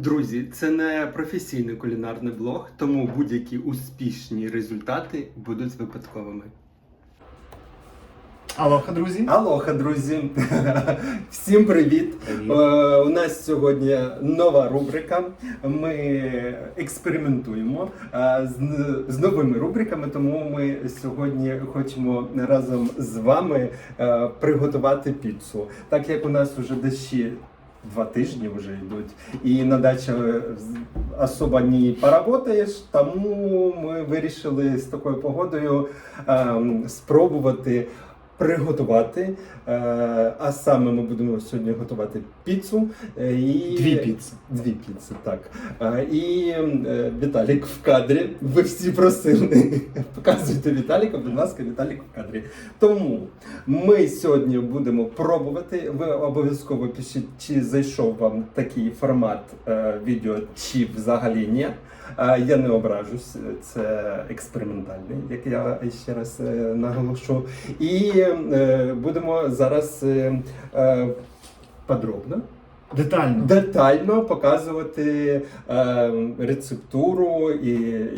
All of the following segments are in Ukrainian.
Друзі, це не професійний кулінарний блог, тому будь-які успішні результати будуть випадковими. Алоха, друзі. Алоха, друзі! Всім привіт! Привіт. Е, у нас сьогодні нова рубрика. Ми експериментуємо е, з, з новими рубриками, тому ми сьогодні хочемо разом з вами е, приготувати піцу. Так як у нас вже дощі два тижні вже йдуть, і на дачі е, особо не поработаєш, тому ми вирішили з такою погодою ем, спробувати приготувати. Е, а саме ми будемо сьогодні готувати піцу. е, І... Дві піци. Дві піци, так. Е, І Віталік в кадрі. Ви всі просили. Показуйте Віталіка, будь ласка, Віталік в кадрі. Тому ми сьогодні будемо пробувати. Ви обов'язково пишіть, чи зайшов вам такий формат відео, чи взагалі ні. Я не ображусь, це експериментальний, як я ще раз е, наголошу. І е, будемо зараз е, подробно Детально. детально показувати е, рецептуру і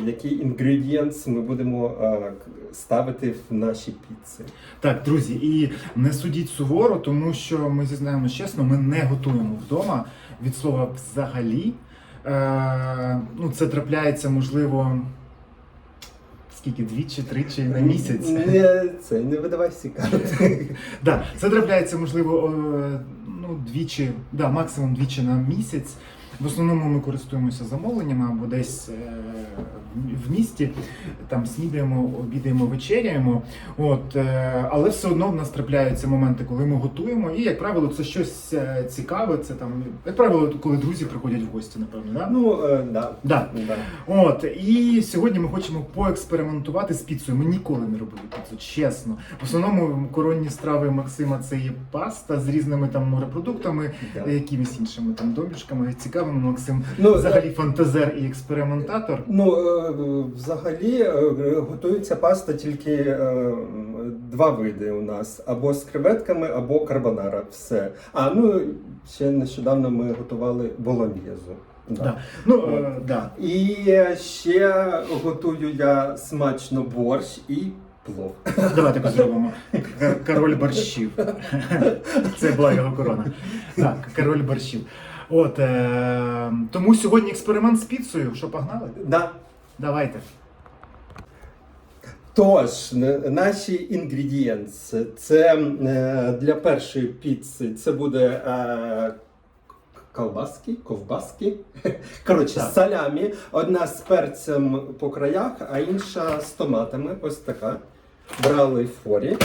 які інгредієнти ми будемо е, ставити в наші піци. Так, друзі, і не судіть суворо, тому що ми зізнаємось чесно, ми не готуємо вдома від слова взагалі. Е, ну, це трапляється, можливо, скільки двічі, тричі на місяць. Не, це не видавай всі карти. Да, це трапляється, можливо, е, ну, двічі, да, максимум двічі на місяць. В основному ми користуємося замовленнями або десь е, в- місті, там снідаємо, обідаємо, вечеряємо. От, е, але все одно в нас трапляються моменти, коли ми готуємо. І, як правило, це щось е, цікаве. Це там, як правило, коли друзі приходять в гості, напевно. Да? Ну, е, да. Да. Да. От і сьогодні ми хочемо поекспериментувати з піцею. Ми ніколи не робили піцу, чесно. В основному коронні страви Максима це є паста з різними там морепродуктами, Да. якимись іншими там домішками. Цікавими Максим Ну, взагалі фантазер і експериментатор. Ну, е, взагалі е, готується паста тільки е, два види у нас: або з креветками, або карбонара. Все. А ну ще нещодавно ми готували болоньєзу. Да. Да. Ну е, да. І ще готую я смачно борщ і плов. Давай так зробимо. Король борщів. Це була його корона. Так, король борщів. От е, тому сьогодні експеримент з піцею. Що погнали? Да. Давайте. Тож, наші інгредієнти це е, для першої піци це буде е, колбаски, ковбаски. Коротше, Так. салямі. Одна з перцем по краях, а інша з томатами. Ось така. Брали в форі.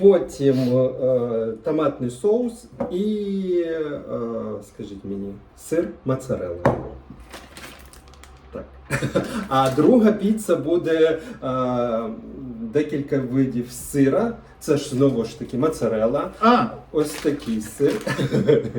Потім е, томатний соус і, е, скажіть мені, сир моцарелла. Так. А друга піца буде е, декілька видів сира. Це ж знову ж таки моцарелла. А, Ось такий сир.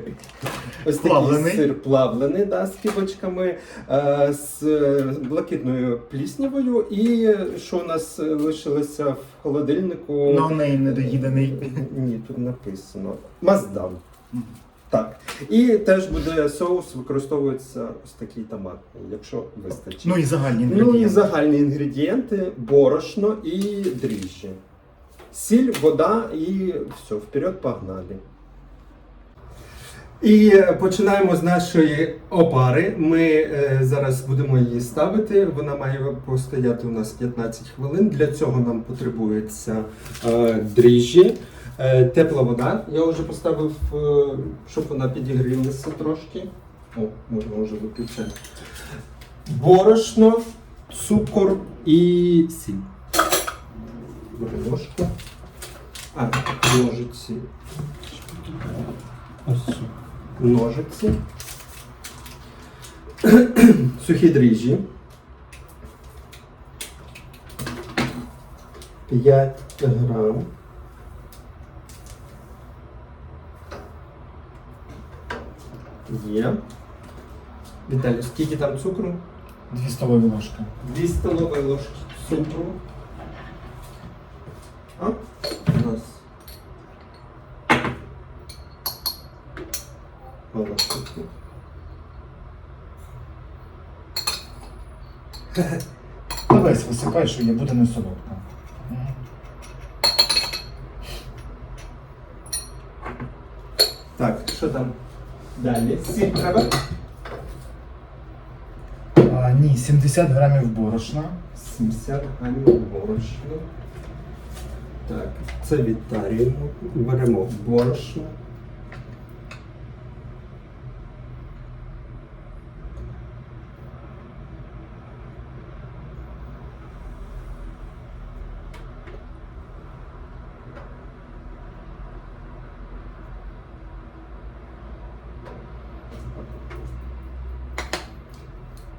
Ось Плавлений. такий сир плавлений, да, з кібочками, е, з е, блакитною пліснявою. І що у нас лишилося в холодильнику? ноунейм недоїдений. Ні, тут написано. Маздан. Мгм. Так. І теж буде соус, використовується ось такий томатний, якщо вистачить. Ну і загальні Ну і інгредієнти. загальні інгредієнти: борошно і дріжджі. Сіль, вода і все, вперед погнали. І е, починаємо з нашої опари. Ми е, зараз будемо її ставити. Вона має постояти у нас 15 хвилин. Для цього нам потребується е, дріжджі, е, тепла вода. Я вже поставив, е, щоб вона підігрілася трошки. О, можна вже виключати. Борошно, цукор і сіль. Беру ложку. А, ножиці. Ножиці. Сухі дріжджі. 5 грам. Є. Віталій, скільки там цукру? Дві столові ложки. 2 столові ложки цукру. А? У нас молоко. Та весь висипай, що є, буде не солодко. Так, що там? Далі. Сіль треба? А, ні, 70 грамів борошна. 70 грамів борошна. Так, це відтарюємо. Беремо борошно.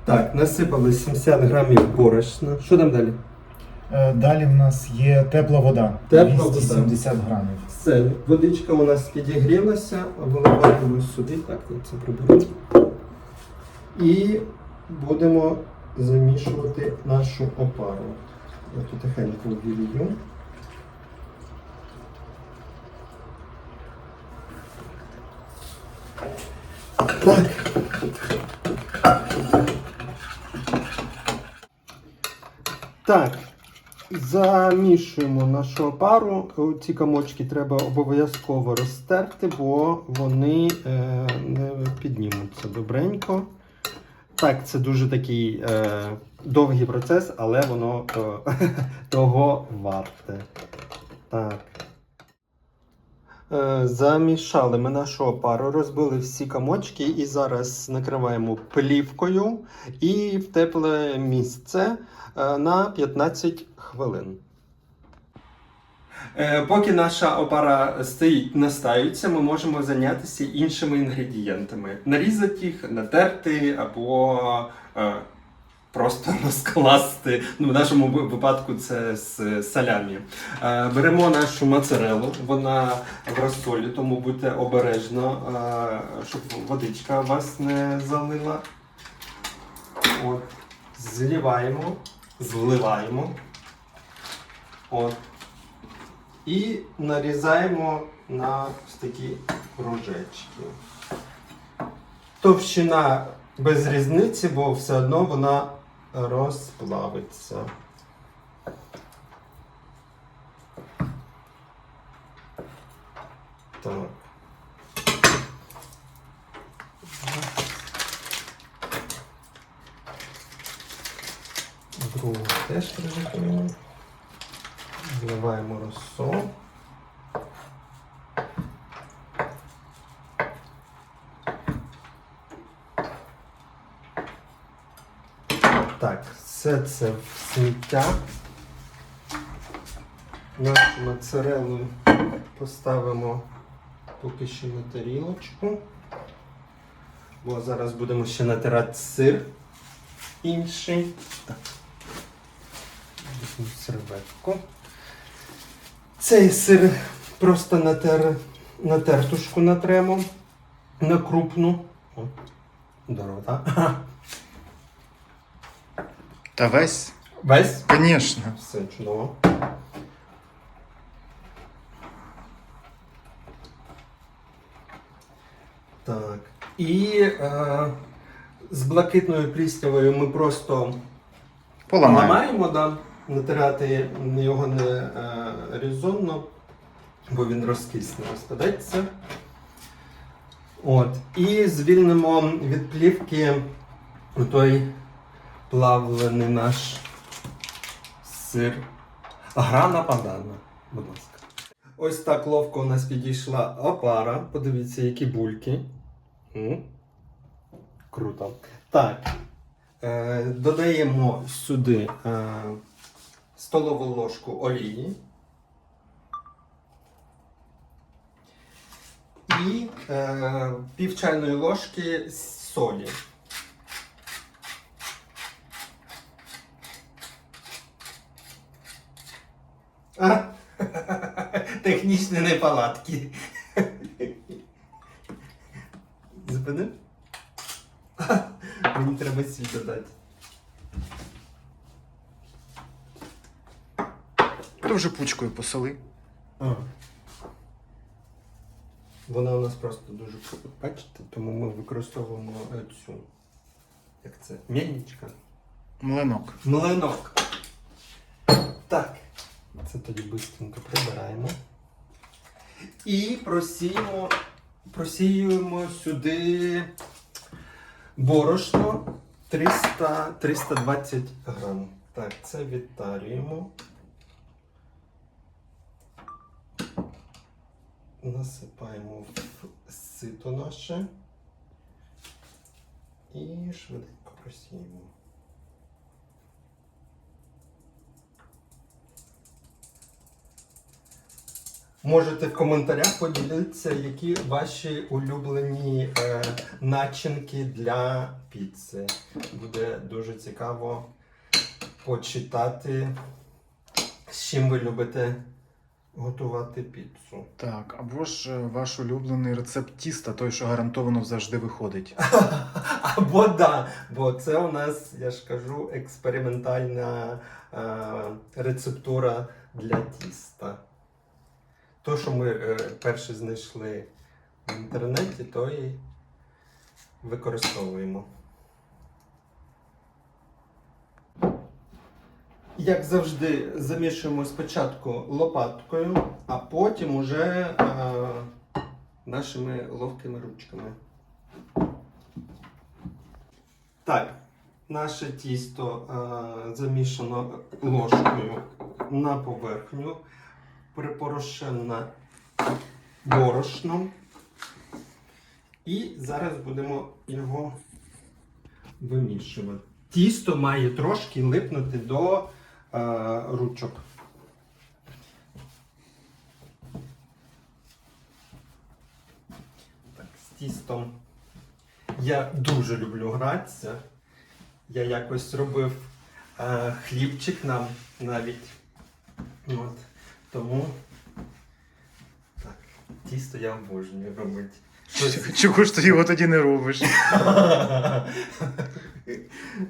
Так, насипали 70 грамів борошна. Що там далі? Е, Далі в нас є тепла вода. Тепла вода. 270 грамів. Все, водичка у нас підігрілася, виливаємо сюди, так, я це приберу. І будемо замішувати нашу опару. Я тут тихенько ввілью. Так. Так, Замішуємо нашу опару. Ці комочки треба обов'язково розтерти, бо вони е, не піднімуться добренько. Так, це дуже такий е, довгий процес, але воно е, того варте. Так. Е, Замішали ми нашу опару, розбили всі комочки і зараз накриваємо плівкою і в тепле місце е, на 15 хвилин. Е, Поки наша опара стоїть, настаюється, ми можемо зайнятися іншими інгредієнтами. Нарізати їх, натерти або просто розкласти. Ну, в нашому випадку це з салямі. Е, беремо нашу моцарелу, вона в розсолі, тому будьте обережно, е, щоб водичка вас не залила. От. Зливаємо, зливаємо. От. І нарізаємо на такі кружечки. Товщина без різниці, бо все одно вона розплавиться. Так. Другу теж приготуємо. Зливаємо розсол. Так, все це в сміття. Нашу моцарелу поставимо поки що на тарілочку. Бо зараз будемо ще натирати сир інший. Так. Серветку. Цей сир просто натер, на натремо на крупну. О, здорово, так? Та весь? Весь? Звісно. Все чудово. Так. І е, з блакитною пліснявою ми просто ламаємо, да, натирати його не е, різонно, бо він розкисне, розпадеться. От. І звільнимо від плівки той плавлений наш сир. Грана падана, будь ласка. Ось так ловко у нас підійшла опара. Подивіться, які бульки. М. Круто. Так. Е, додаємо сюди е, столову ложку олії. І е, пів чайної ложки солі. А? Технічні неполадки. Зупини. Мені треба сіль додати. Дуже пучкою посоли. А. Вона у нас просто дуже бачите, тому ми використовуємо е, цю. Як це? Мельничка. Млинок. Млинок. Так. Це тоді швидко прибираємо. І просіємо, просіюємо сюди борошно 300, 320 грам. Так, це відтарюємо. Насипаємо в сито наше. І швиденько просіємо. Можете в коментарях поділитися, які ваші улюблені е, начинки для піци. Буде дуже цікаво почитати, з чим ви любите готувати піцу. Так, або ж е, ваш улюблений рецепт тіста, той, що гарантовано завжди виходить. Або да, бо це у нас, я ж кажу, експериментальна е, рецептура для тіста. То, що ми е, перше знайшли в інтернеті, то і використовуємо. Як завжди, замішуємо спочатку лопаткою, а потім уже е, нашими ловкими ручками. Так, наше тісто е, замішано ложкою на поверхню, припорошено борошном. І зараз будемо його вимішувати. Тісто має трошки липнути до е, ручок. Так, з тістом я дуже люблю гратися. Я якось робив е, хлібчик нам навіть. От. Тому так, тісто я обожнюю робити. Щось- Чого ж ти його тоді не робиш?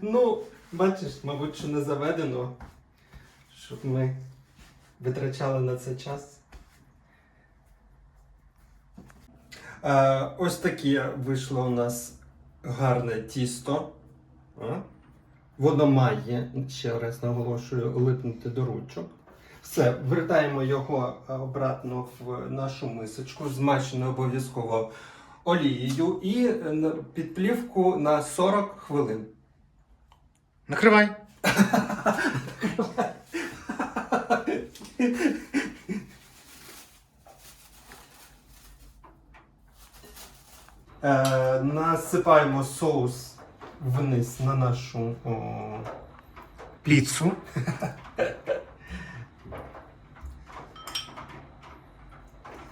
ну, бачиш, мабуть, що не заведено, щоб ми витрачали на це час. Е, ось таке вийшло у нас гарне тісто. А? Воно має, ще раз наголошую, липнути до ручок. Все, вертаємо його е, обратно в нашу мисочку, змащену обов'язково олією і е, на- під плівку на 40 хвилин. Накривай. Е, насипаємо соус вниз на нашу о, Піцу.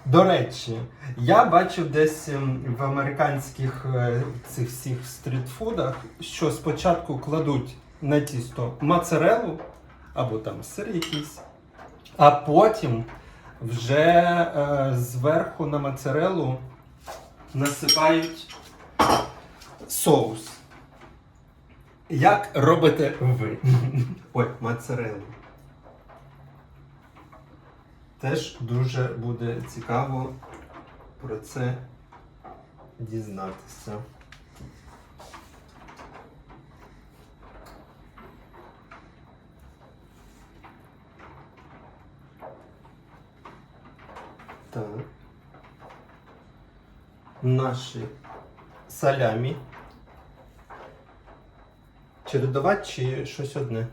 До речі, я бачив десь ем, в американських е, цих всіх стрітфудах, що спочатку кладуть на тісто моцарелу або там сир якийсь, а потім вже е, зверху на моцарелу насипають соус. Як робите ви? Ой, моцарелу. Теж дуже буде цікаво про це дізнатися. Так. Наші салямі. Чередувати чи щось одне?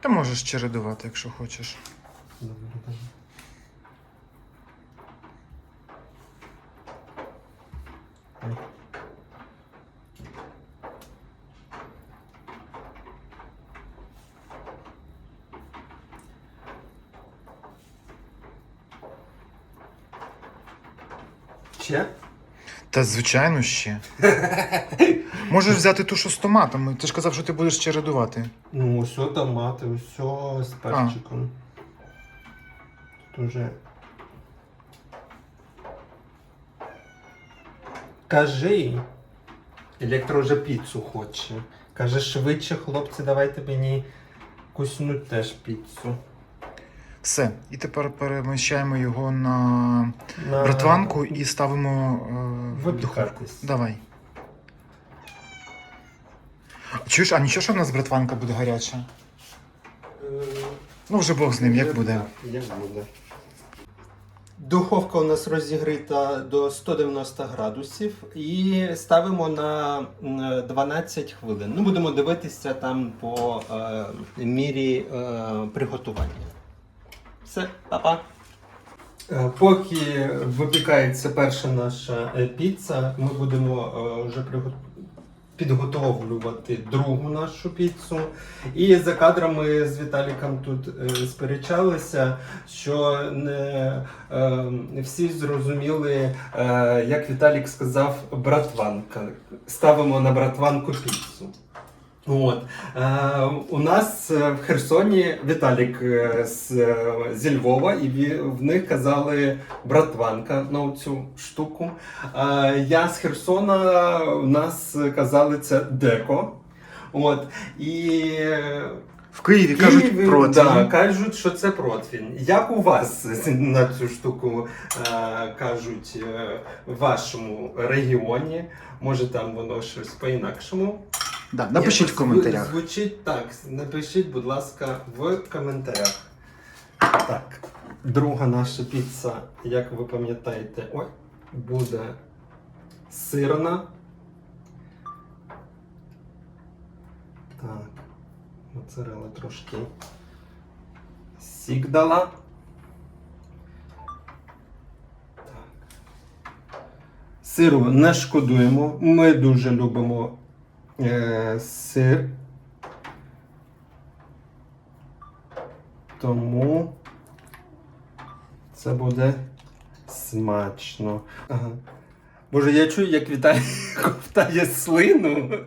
Ти можеш чередувати, якщо хочеш. Добре, добре. Ой. Ще? Та звичайно ще. Можеш взяти ту, що з томатами. Ти ж казав, що ти будеш чередувати. Ну, все томати, все з перчиком. Тут уже. Кажи. Електро вже піцу хоче. Каже, швидше, хлопці, давайте мені куснуть теж піцу. Все. І тепер переміщаємо його на На... братванку і ставимо е, в духовку. Випікатись. Давай. Чуєш, а нічого, що в нас братванка буде гаряча? Е, Ну, вже Бог з ним, як буде. Як буде. Духовка у нас розігріта до 190 градусів і ставимо на м, 12 хвилин. Ну, будемо дивитися там по е, мірі е, приготування. Все, па-па. Е, Поки випікається перша наша е, піца, ми будемо е, вже. Підготовлювати другу нашу піцу. І за кадрами з Віталіком тут сперечалися, що не всі зрозуміли, як Віталік сказав, братванка. Ставимо на братванку піцу. От. Е, у нас е, в Херсоні Віталік е, з, е, зі Львова, і в них казали братванка на цю штуку. Е, я з Херсона, у нас казали це деко. От. І В Києві кажуть Києві, проти. Да, кажуть, що це противень. Як у вас на цю штуку е, кажуть в вашому регіоні? Може там воно щось по-інакшому? Да, напишіть в коментарях. зв- Звучить так. Напишіть, будь ласка, в коментарях. Так, друга наша піца, як ви пам'ятаєте, ой, буде сирна. Так, моцарела трошки сік дала. Сиру не шкодуємо. Ми дуже любимо е, сир. Тому це буде смачно. Ага. Боже, я чую, як Віталій ковтає слину.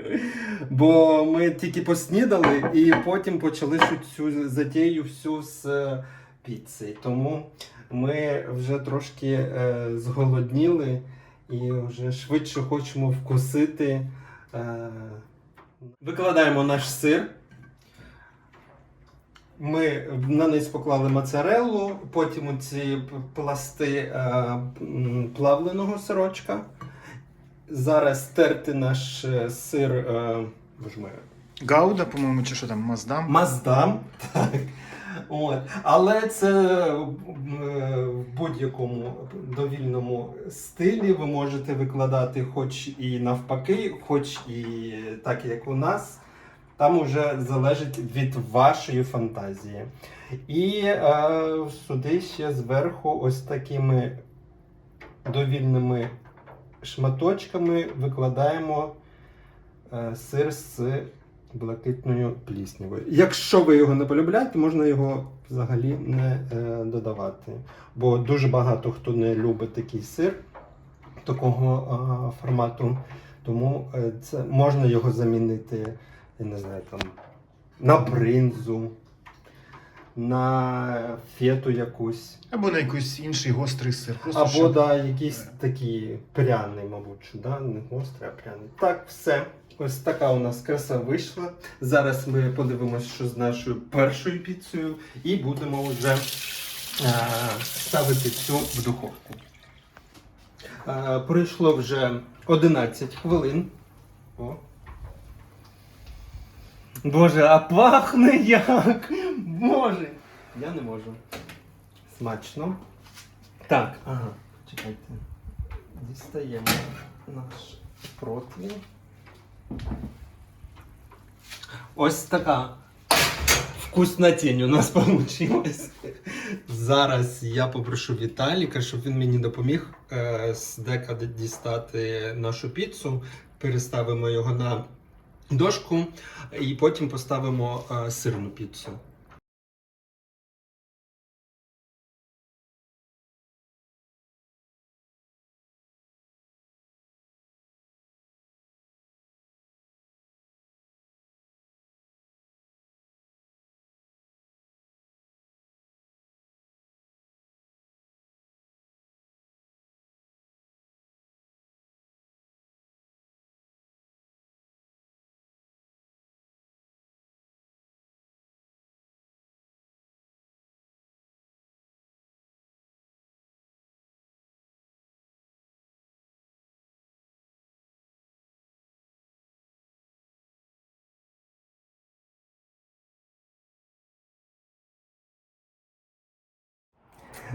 Бо ми тільки поснідали і потім почали цю затію всю з е, піци. Тому ми вже трошки е, зголодніли і вже швидше хочемо вкусити. Е, викладаємо наш сир. Ми на низ поклали моцареллу, потім ці пласти е, плавленого сирочка. Зараз терти наш е, сир. Гауда, по-моєму, чи що там, Маздам. Маздам. Так. От. Але це будь-якому довільному стилі ви можете викладати хоч і навпаки, хоч і так, як у нас. Там уже залежить від вашої фантазії. І е, сюди ще зверху ось такими довільними шматочками викладаємо е, сир з блакитною пліснявою. Якщо ви його не полюбляєте, можна його взагалі не е, додавати. Бо дуже багато хто не любить такий сир такого е, формату. Тому е, це можна його замінити, я не знаю, там, на бринзу, на фету якусь. Або на якийсь інший гострий сир. Просто Або щоб- да, якийсь такий пряний, мабуть, да? не гострий, а пряний. Так, все. Ось така у нас краса вийшла. Зараз ми подивимося, що з нашою першою піцею, і будемо вже е, ставити цю в духовку. Е, пройшло вже 11 хвилин. О. Боже, а пахне як! Боже! Я не можу. Смачно. Так, ага, чекайте. Дістаємо наш противень. Ось така вкуснотінь у нас вийшла. Зараз я попрошу Віталіка, щоб він мені допоміг е, з дека дістати нашу піцу. Переставимо його на дошку і потім поставимо е, сирну піцу.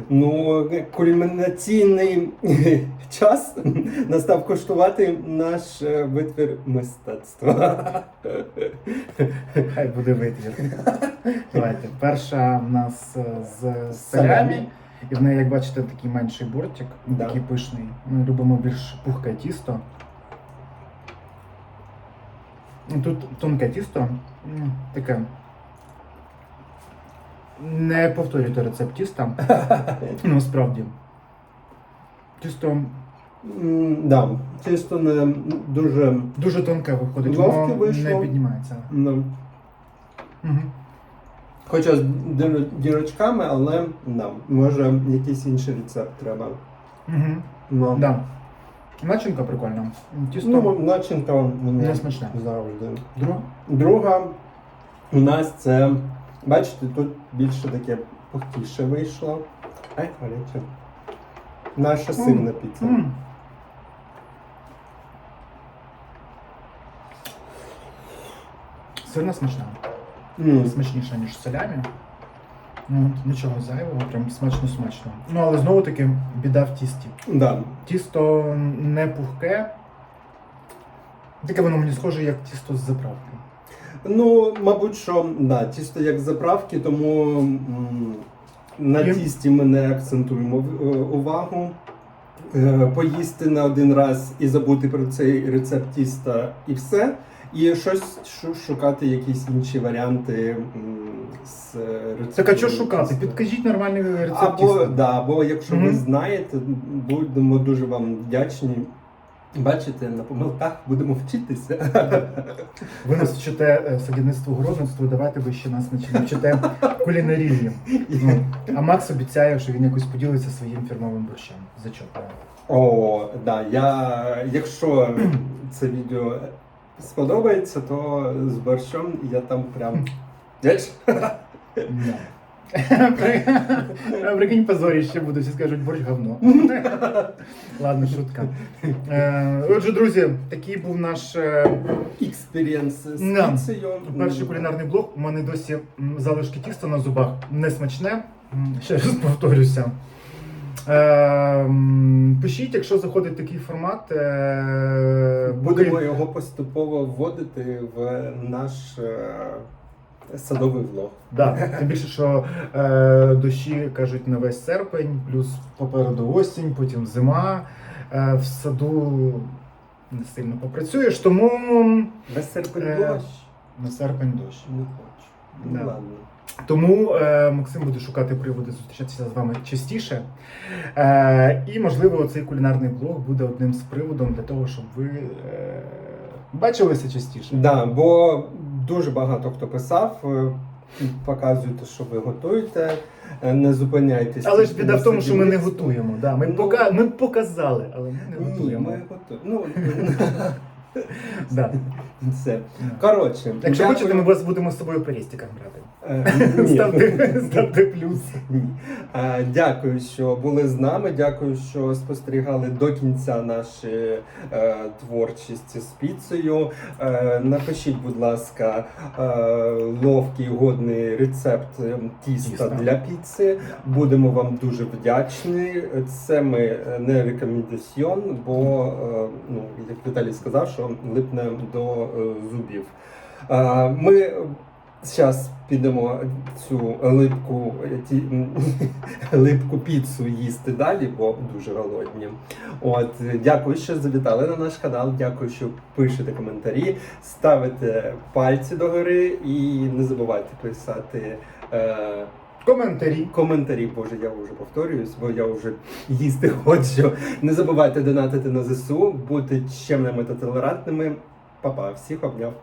Ну, кульмінаційний час настав коштувати наш е, витвір мистецтва. Хай буде витвір. Давайте. Перша в нас е, з салямі. І в неї, як бачите, такий менший бортик, Да. такий пишний. Ми любимо більш пухке тісто. Тут тонке тісто, таке. Не повторюйте рецепт тіста. Ну, справді. Тісто М, Да, чисто не дуже дуже тонке виходить, Ловке воно вийшло. не піднімається. ну, Угу. хоча з дир- дірочками, але да, може якийсь інший рецепт треба. Угу. Ну, Да. Начинка прикольна. Тісто ну начинка не смачне. завжди. Друга. Друга у нас це, бачите, тут більше таке пухтіше вийшло. Ай, гаряче. Наша сирна піца. М. Сильно смачна. М. Смачніша, ніж салямі. Ну, от нічого зайвого, прям смачно-смачно. Ну, але знову таки біда в тісті. Да. Тісто не пухке. Таке воно мені схоже, як тісто з заправки. Ну, мабуть, що да, тісто як заправки, тому м, на І- тісті ми не акцентуємо в- е, увагу. Е, Поїсти на один раз і забути про цей рецепт тіста і все. І щось шу- шукати якісь інші варіанти м, з рецепту. Так а що шукати? Підкажіть нормальний рецепт Або, тіста. да, або якщо ви Мгм. знаєте, будемо дуже вам вдячні. Бачите, на помилках будемо вчитися. Ви нас вчите е, садівництву городництву, давайте ви ще нас нач- навчите кулінарії. Ну, а Макс обіцяє, що він якось поділиться своїм фірмовим борщем. Зачопає. О, да, я, якщо це відео сподобається, то з борщом я там прям. Знаєш? Да. При- Прикинь, позоріще буде, всі скажуть борщ говно. Ладно, шутка. Е, Отже, друзі, такий був наш е, Експірієнс з Да. піцею. перший кулінарний блог. У мене досі м, залишки тіста на зубах не смачне. М, Ще раз повторюся. Е, м, Пишіть, якщо заходить такий формат. е, Будемо поки- його поступово вводити в наш е, садовий влог. Да, тим більше, що е, дощі кажуть на весь серпень, плюс попереду осінь, потім зима. Е, в саду не сильно попрацюєш, тому Без серпень Е, дощ. на серпень дощ. Не хочу. Ну Да. ладно. Тому е, Максим буде шукати приводи зустрічатися з вами частіше. Е, і, можливо, цей кулінарний блог буде одним з приводом для того, щоб ви е, бачилися частіше. Да, бо дуже багато хто писав, Показуйте, показуєте, що ви готуєте, е, не зупиняйтесь. Але ж біда в тому, що ми не готуємо. Да, ми, Ну, пока, ми показали, але ми не Ні, готуємо. ми готуємо. Ну, Да. все. Коротше, Якщо дякую. хочете, ми вас будемо з собою по рестиках брати. Е. Ставте, ставте плюс. Ні. Е, Дякую, що були з нами. Дякую, що спостерігали до кінця наші е, творчості з піцею. Е, напишіть, будь ласка, е, ловкий годний рецепт тіста для піци. Будемо вам дуже вдячні. Це ми не рекомендаціон, бо е, ну, як Віталій сказав, що липне до е, зубів. Ми зараз підемо цю липку, ті, липку піцу їсти далі, бо дуже голодні. От, дякую, що завітали на наш канал. Дякую, що пишете коментарі, ставите пальці догори і не забувайте писати. Е, Коментарі. Коментарі, боже, я вже повторююсь, бо я вже їсти хочу. Не забувайте донатити на ЗСУ, бути чемними та толерантними. Па-па, всіх обняв.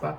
Па.